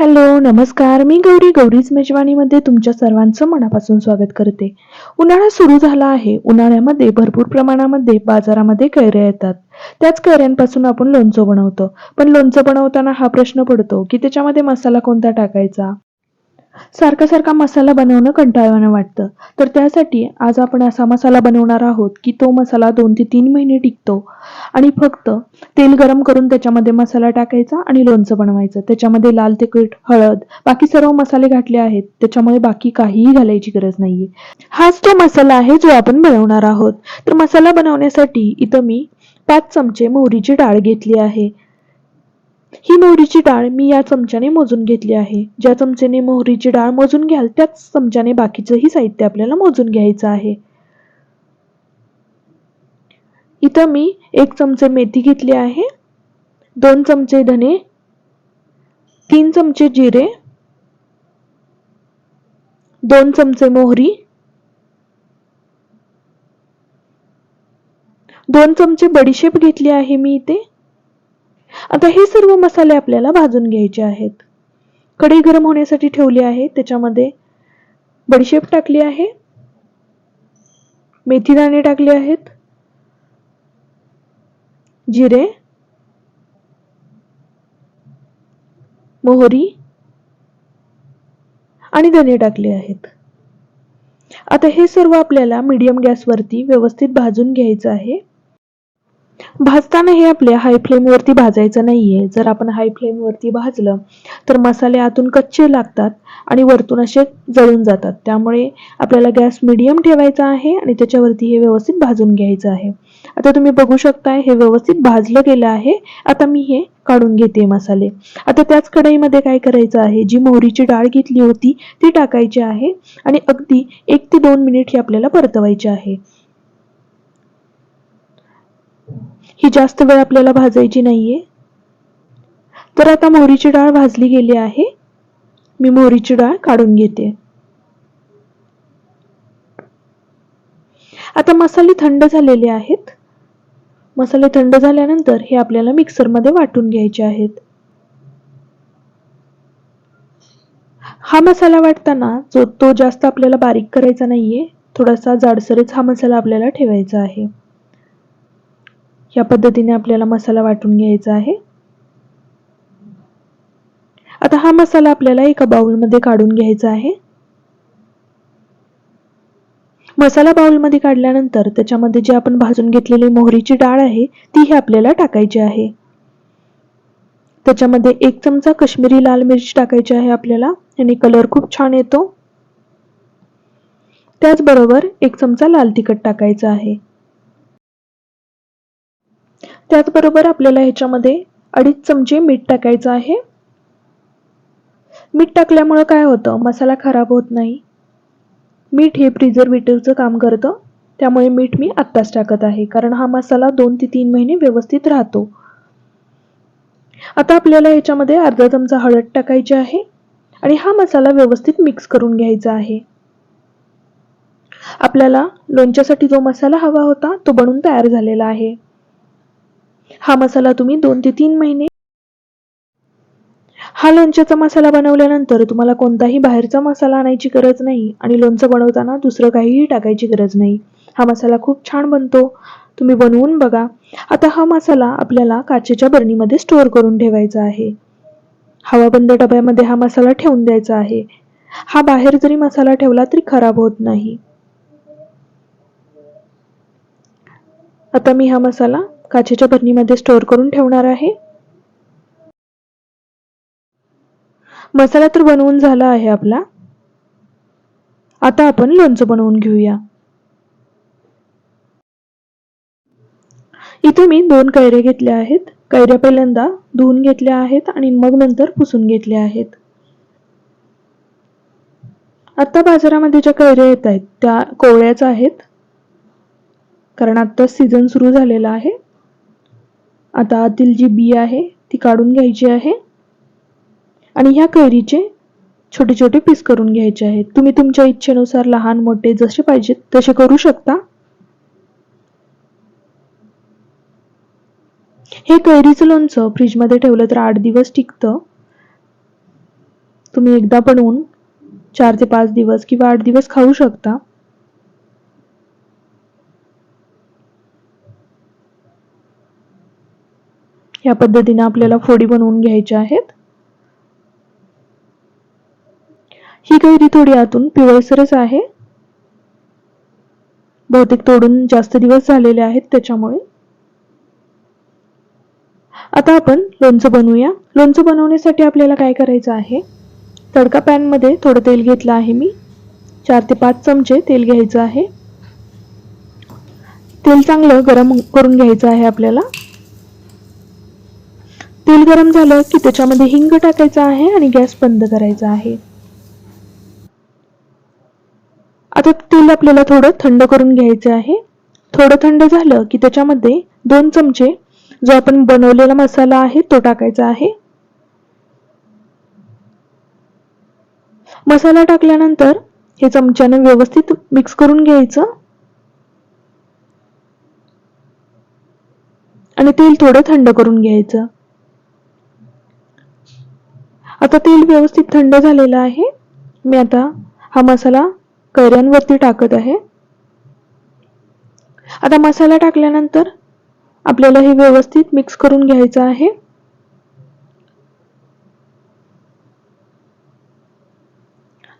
Hello नमस्कार. मी गौरी गौरीच मेजवानीमध्ये तुमच्या सर्वांचं मनापासून स्वागत करते. उन्हाळा सुरू झाला आहे. उन्हाळ्यामध्ये भरपूर प्रमाणामध्ये बाजारामध्ये कैऱ्या येतात. त्याच कैऱ्यांपासून आपण लोणचं बनवतो. पण लोणचं बनवताना हा प्रश्न पडतो की त्याच्यामध्ये मसाला कोणता टाकायचा? सारखा सारखा मसाला बनवणं कंटाळवाणं वाटतं. तर त्यासाठी आज आपण असा मसाला बनवणार आहोत की तो मसाला दोन ते तीन महिने टिकतो. आणि फक्त तेल गरम करून त्याच्यामध्ये मसाला टाकायचा आणि लोणचं बनवायचं. त्याच्यामध्ये लाल तिखट हळद बाकी सर्व मसाले घातले आहेत. त्याच्यामुळे बाकी काहीही घालायची गरज नाहीये. हाच तो मसाला आहे जो आपण बनवणार आहोत. तर मसाला बनवण्यासाठी इथं मी पाच चमचे मोहरीची डाळ घेतली आहे. ही मोहरीची डाळ मी या चमच्याने मोजून घेतली आहे. ज्या चमच्याने मोहरीची डाळ मोजून घ्याल त्याच चमच्याने बाकीचंही साहित्य आपल्याला मोजून घ्यायचं आहे. इथं मी एक चमचे मेथी घेतली आहे दोन चमचे धने तीन चमचे जिरे दोन चमचे मोहरी दोन चमचे बडीशेप घेतली आहे मी इथे. आता हे सर्व मसाले आपल्याला भाजून घ्यायचे आहेत. कढई गरम होण्यासाठी ठेवली आहे. त्याच्यामध्ये बडीशेप टाकली आहे. मेथी दाणे टाकले आहेत. जिरे. मोहरी. आणि धने टाकले आहेत. आता हे सर्व आपल्याला मीडियम गॅसवरती व्यवस्थित भाजून घ्यायचं आहे. भाजताना हे आपल्या हाय फ्लेमवरती भाजायचं नाहीये. जर आपण हाय फ्लेमवरती भाजलं तर मसाले आतून कच्चे लागतात आणि वरतून असे जळून जातात. त्यामुळे आपल्याला गॅस मिडियम ठेवायचा आहे आणि त्याच्यावरती हे व्यवस्थित भाजून घ्यायचं आहे. आता तुम्ही बघू शकताय हे व्यवस्थित भाजलं गेलं आहे. आता मी हे काढून घेते मसाले. आता त्याच कढईमध्ये काय करायचं आहे? जी मोहरीची डाळ घेतली होती ती टाकायची आहे आणि अगदी एक ते दोन मिनिट ही आपल्याला परतवायची आहे. ही जास्त वेळ आपल्याला भाजायची नाहीये. तर आता मोहरीची डाळ भाजली गेली आहे. मी मोहरीची डाळ काढून घेते. आता मसाले थंड झालेले आहेत. मसाले थंड झाल्यानंतर हे आपल्याला मिक्सरमध्ये वाटून घ्यायचे आहेत. हा मसाला वाटताना जो तो जास्त आपल्याला बारीक करायचा नाहीये. थोडासा जाडसरच हा मसाला आपल्याला ठेवायचा आहे. या पद्धतीने आपल्याला मसाला वाटून घ्यायचा आहे. आता हा मसाला आपल्याला एका बाउलमध्ये काढून घ्यायचा आहे. मसाला बाउलमध्ये काढल्यानंतर त्याच्यामध्ये जी आपण भाजून घेतलेली मोहरीची डाळ आहे ती ही आपल्याला टाकायची आहे. त्याच्यामध्ये एक चमचा कश्मीरी लाल मिरची टाकायची आहे आपल्याला आणि कलर खूप छान येतो. त्याचबरोबर एक चमचा लाल तिखट टाकायचा आहे. त्याचबरोबर आपल्याला ह्याच्यामध्ये अडीच चमचे मीठ टाकायचं आहे. मीठ टाकल्यामुळं काय होतं? मसाला खराब होत नाही. मीठ हे प्रिझर्वेटिव्हचं काम करतं. त्यामुळे मीठ मी आत्ताच टाकत आहे. कारण हा मसाला दोन ते तीन महिने व्यवस्थित राहतो. आता आपल्याला ह्याच्यामध्ये अर्धा चमचा हळद टाकायची आहे आणि हा मसाला व्यवस्थित मिक्स करून घ्यायचा आहे. आपल्याला लोणच्यासाठी जो मसाला हवा होता तो बनून तयार झालेला आहे. हा मसाला तुम्ही दोन ते तीन महिने हा लोणच्याचा मसाला बनवल्यानंतर तुम्हाला कोणताही बाहेरचा मसाला आणायची गरज नाही आणि लोणचं बनवताना दुसरं काहीही टाकायची गरज नाही. हा मसाला खूप छान बनतो. तुम्ही बनवून बघा. आता हा मसाला आपल्याला काचेच्या बरणीमध्ये स्टोअर करून ठेवायचा आहे. हवाबंद डब्यामध्ये हा मसाला ठेवून द्यायचा आहे. हा बाहेर जरी मसाला ठेवला तरी खराब होत नाही. आता मी हा मसाला काचेच्या बरणीमध्ये स्टोअर करून ठेवणार आहे? मसाला तर बनवून झाला आहे आपला. आता आपण लोणचं बनवून घेऊया. इथे मी दोन कैऱ्या घेतल्या आहेत. कैऱ्या पहिल्यांदा धुवून घेतल्या आहेत आणि मग नंतर पुसून घेतल्या आहेत. आता बाजारामध्ये ज्या कैऱ्या येत आहेत त्या कोवळ्याच आहेत. कारण आता सीझन सुरू झालेला आहे. आता आतील जी बी आहे ती काढून घ्यायची आहे. आणि ह्या कैरीचे छोटे छोटे पीस करून घ्यायचे आहेत. तुम्ही तुमच्या इच्छेनुसार लहान मोठे जसे पाहिजेत तसे करू शकता. हे कैरीचं लोणचं फ्रीजमध्ये ठेवलं तर आठ दिवस टिकतं. तुम्ही एकदा बनवून चार ते पाच दिवस किंवा आठ दिवस खाऊ शकता. या पद्धतीने आपल्याला फोडी बनवून घ्यायच्या आहेत. ही कैरी थोडी आतून पिवळसरच आहे. बहुतेक तोडून जास्त दिवस झालेले आहेत त्याच्यामुळे. आता आपण लोणचं बनवूया. लोणचं बनवण्यासाठी आपल्याला काय करायचं आहे? तडका पॅनमध्ये थोडं तेल घेतलं आहे मी. चार ते पाच चमचे तेल घ्यायचं आहे. तेल चांगलं गरम करून घ्यायचं आहे आपल्याला. तेल गरम झालं की त्याच्यामध्ये हिंग टाकायचा आहे आणि गॅस बंद करायचा आहे. आता तेल आपल्याला थोडं थंड करून घ्यायचं आहे. थोडं थंड झालं की त्याच्यामध्ये दोन चमचे जो आपण बनवलेला मसाला आहे तो टाकायचा आहे. मसाला टाकल्यानंतर हे चमच्याने व्यवस्थित मिक्स करून घ्यायचं. आणि तेल थोडं थंड करून घ्यायचं. आता तेल व्यवस्थित थंड झालेलं आहे. मी आता हा मसाला कैऱ्यांवरती टाकत आहे. आता मसाला टाकल्यानंतर आपल्याला हे व्यवस्थित मिक्स करून घ्यायचं आहे.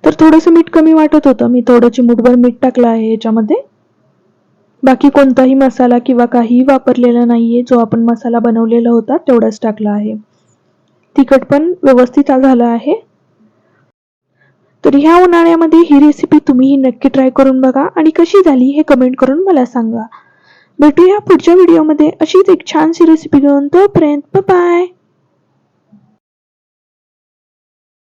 तर थोडंसं मीठ कमी वाटत होतं. मी थोडं चिमूटभर मीठ टाकलं आहे याच्यामध्ये. बाकी कोणताही मसाला किंवा काहीही वापरलेला नाहीये. जो आपण मसाला बनवलेला होता तेवढाच टाकला आहे. तिखट पण व्यवस्थित झालं आहे. तर ह्या उन्हाळ्यामध्ये ही रेसिपी तुम्ही नक्की ट्राय करून बघा आणि कशी झाली हे कमेंट करून मला सांगा. भेटूया पुढच्या व्हिडिओमध्ये अशीच एक छानशी रेसिपी घेऊन तोपर्यंत बाय